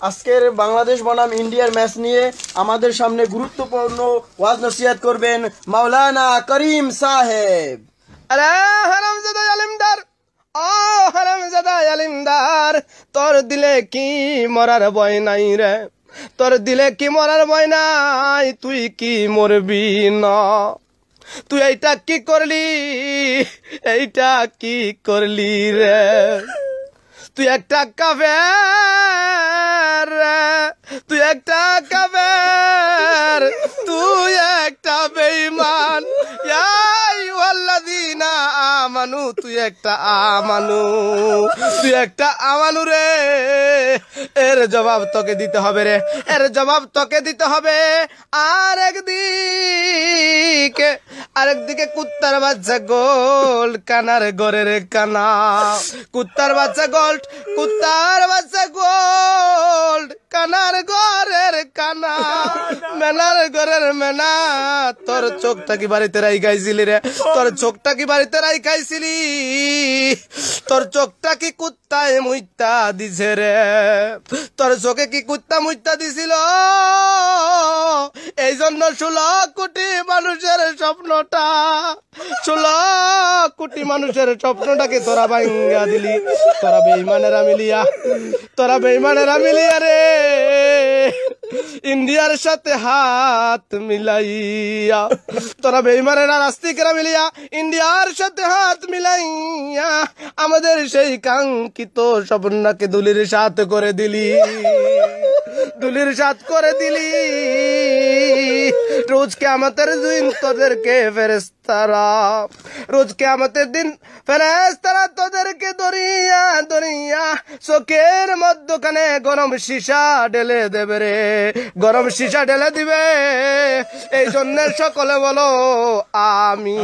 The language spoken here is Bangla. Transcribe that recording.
আজকের বাংলাদেশ বনাম ইন্ডিয়ার ম্যাচ নিয়ে আমাদের সামনে গুরুত্বপূর্ণ ওয়াজ নসিহাত করবেন মাওলানা করিম সাহেব। আরে হারামজাদা আলিমদার ও হারামজাদা আলিমদার, তোর দিলে কি মরার ভয় নাই রে? তোর দিলে কি মরার ভয় নাই? তুই কি মরবি না? তুই এইটা কি করলি? এইটা কি করলি রে? তুই একটা কাফের একটা কাফের, তুই একটা বেইমান আইয়ুহাল্লাযীনা আমানু, তুই একটা আমানু, তুই একটা আমানু রে। এর জবাব তোকে দিতে হবে রে, এর জবাব তোকে দিতে হবে আর একদিকে আরেকদিকে কুত্তার বাচ্চা গোল কানার গরের কানা। কুত্তার বাচ্চা গোল্ড, কুত্তার বাচ্চা গোল্ড। কানার গরের কানা মেনার গরের মেনা। তোর চোখটা কি বাড়িতে রাই গাইছিলি রে? তোর চোখটা কি বাড়িতে রাই খাইছিলি তোর চোখটা কি কুত্তায় মুইতা দিছে রে? তোর চোখে কি কুত্তা মুইতা দিছিল? এই জন্য ষোলো কোটি মানুষের স্বপ্নটা, ষোলো কোটি মানুষের স্বপ্নটাকে তোরা ভাঙ্গা দিলি। তোরা বেইমানেরা মিলিয়া, তোরা বেইমানেরা মিলিয়া রে। ইন্ডিয়ার সাথে হাত মিলাইয়া, তোরা বেইমানেরা নাস্তিকরা মিলিয়া, ইন্ডিয়ার সাথে হাত মিলাইয়া আমাদের সেই কাঙ্ক্ষিত স্বপ্নটাকে দুলির সাথ করে দিলি। দুলির সাথ করে দিলি। রোজ কে আমাদের দিন তোদেরকে ফেরেস্তারা রোজ কে আমাদের দিন ফেরেস্তারা তোদেরকে দরিয়া দরিয়া। চোখের মধ্যখানে গরম সীসা ঢেলে দেবে রে, গরম সীসা ঢেলে দিবে। এই জন্য সকলে বলো আমি